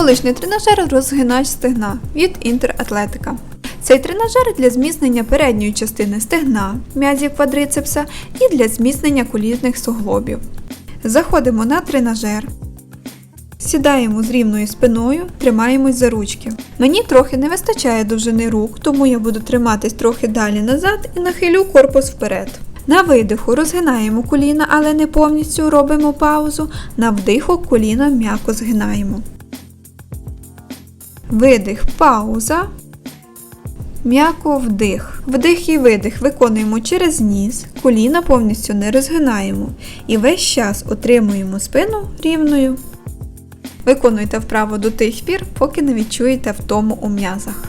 Вуличний тренажер розгинач стегна від інтератлетика. Цей тренажер для зміцнення передньої частини стегна, м'язів квадрицепса і для зміцнення колінних суглобів. Заходимо на тренажер. Сідаємо з рівною спиною, тримаємось за ручки. Мені трохи не вистачає довжини рук, тому я буду триматись трохи далі назад і нахилю корпус вперед. На видиху розгинаємо коліна, але не повністю робимо паузу. На вдиху коліна м'яко згинаємо. Видих, пауза. М'яко вдих. Вдих і видих виконуємо через ніс, коліна повністю не розгинаємо. І весь час отримуємо спину рівною. Виконуйте вправо до тих пір, поки не відчуєте втому у м'язах.